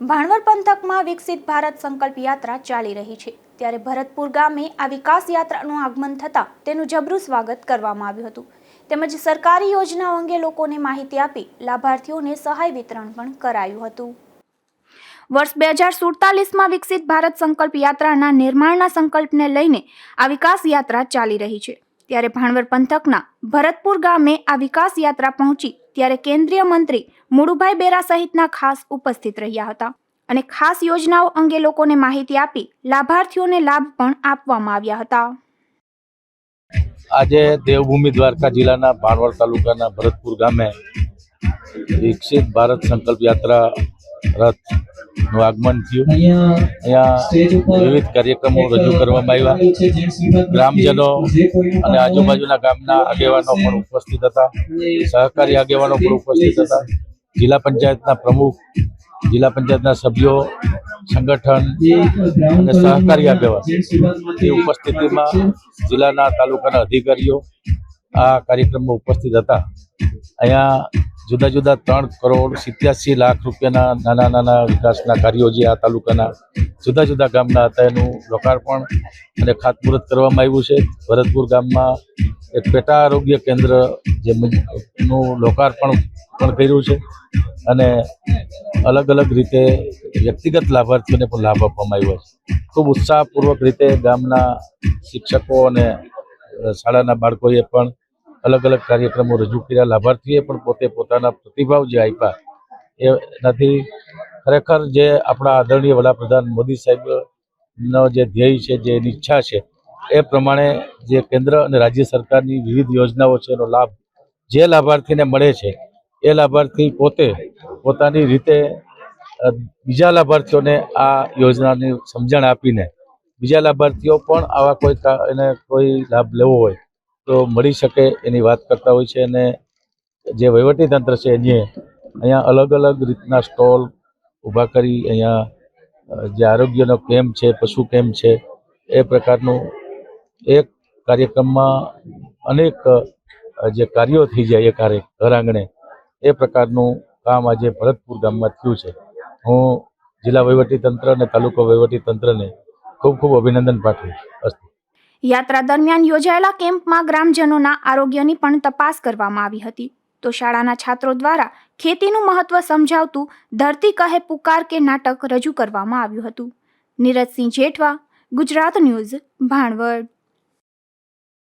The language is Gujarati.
ભાણવર પંથકમાં વિકસિત ભારત સંકલ્પ યાત્રા ચાલી રહી છે. ત્યારે ભરતપુર ગામે આ વિકાસ યાત્રાનું આગમન થતાં તેનું જબરું સ્વાગત કરવામાં આવ્યું હતું. તેમજ સરકારી યોજનાઓ અંગે લોકોને માહિતી આપી લાભાર્થીઓને સહાય વિતરણ પણ કરાયું હતું. વર્ષ બે હજાર સુડતાલીસમાં વિકસિત ભારત સંકલ્પ યાત્રાના નિર્માણના સંકલ્પને લઈને આ વિકાસ યાત્રા ચાલી રહી છે. ત્યારે ભાણવર પંથકના ભરતપુર ગામે આ વિકાસ યાત્રા પહોંચી ત્યારે કેન્દ્રીય મંત્રી મુળુભાઈ બેરા સહિતના ખાસ ઉપસ્થિત રહ્યા હતા અને ખાસ યોજનાઓ અંગે લોકોને માહિતી આપી લાભાર્થીઓને લાભ પણ આપવામાં આવ્યા હતા. આજે દેવભૂમિ દ્વારકા જિલ્લાના ભાણવડ તાલુકાના ભરતપુર ગામે વિકસિત ભારત સંકલ્પ યાત્રા રથનું આગમન થયું. અહીંયા વિવિધ કાર્યક્રમો રજૂ કરવામાં આવ્યા. ગ્રામજનો અને આજુબાજુના ગામના આગેવાનો પણ ઉપસ્થિત હતા. સહકારી આગેવાનો પણ ઉપસ્થિત હતા. જિલ્લા પંચાયતના પ્રમુખ જિલ્લા પંચાયતના સભ્યો સંગઠન અને સહકારી આગેવાન એ ઉપસ્થિતિમાં જિલ્લાના તાલુકાના અધિકારીઓ આ કાર્યક્રમમાં ઉપસ્થિત હતા. અહીંયા જુદા જુદા ત્રણ કરોડ સિત્યાસી લાખ રૂપિયાના નાના નાના વિકાસના કાર્યો જે આ તાલુકાના જુદા જુદા ગામના હતા, એનું લોકાર્પણ અને ખાતમુહૂર્ત કરવામાં આવ્યું છે. ભરતપુર ગામમાં એક પેટા આરોગ્ય કેન્દ્ર જે નું લોકાર્પણ પણ કર્યું છે અને અલગ અલગ રીતે વ્યક્તિગત લાભાર્થીઓને પણ લાભ આપવામાં આવ્યો છે. ખૂબ ઉત્સાહપૂર્વક રીતે ગામના શિક્ષકો અને શાળાના બાળકોએ પણ અલગ અલગ કાર્યક્રમો રજૂ કર્યા. લાભાર્થીએ પણ પોતે પોતાના પ્રતિભાવ જે આપ્યા એનાથી ખરેખર જે આપણા આદરણીય વડાપ્રધાન મોદી સાહેબનો જે ધ્યેય છે, જે એની ઈચ્છા છે, એ પ્રમાણે જે કેન્દ્ર અને રાજ્ય સરકારની વિવિધ યોજનાઓ છે, એનો લાભ જે લાભાર્થીને મળે છે, એ લાભાર્થી પોતે પોતાની રીતે બીજા લાભાર્થીઓને આ યોજનાની સમજણ આપીને બીજા લાભાર્થીઓ પણ આવા કોઈ એને કોઈ લાભ લેવો હોય તો મળી શકે એની વાત કરતા હોય છે અને જે વહીવટી તંત્ર છે એની અહીંયા અલગ અલગ રીતના સ્ટોલ ઊભા કરી અહીંયા જે આરોગ્યનો કેમ્પ છે, પશુ કેમ્પ છે, એ પ્રકારનું એક કાર્યક્રમમાં અનેક જે કાર્યો થઈ જાય એ કાર્ય, ઘર આંગણે, એ પ્રકારનું કામ આજે ભરતપુર ગામમાં થયું છે. હું જિલ્લા વહીવટી તંત્ર અને તાલુકા વહીવટી તંત્રને ખૂબ ખૂબ અભિનંદન પાઠવું અસ્તુ. યાત્રા દરમિયાન યોજાયેલા કેમ્પમાં ગ્રામજનોના આરોગ્યની પણ તપાસ કરવામાં આવી હતી. તો શાળાના છાત્રો દ્વારા ખેતીનું મહત્વ સમજાવતું ધરતી કહે પુકાર કે નાટક રજૂ કરવામાં આવ્યું હતું. નીરજસિંહ જેઠવા, ગુજરાત ન્યૂઝ, ભાણવડ.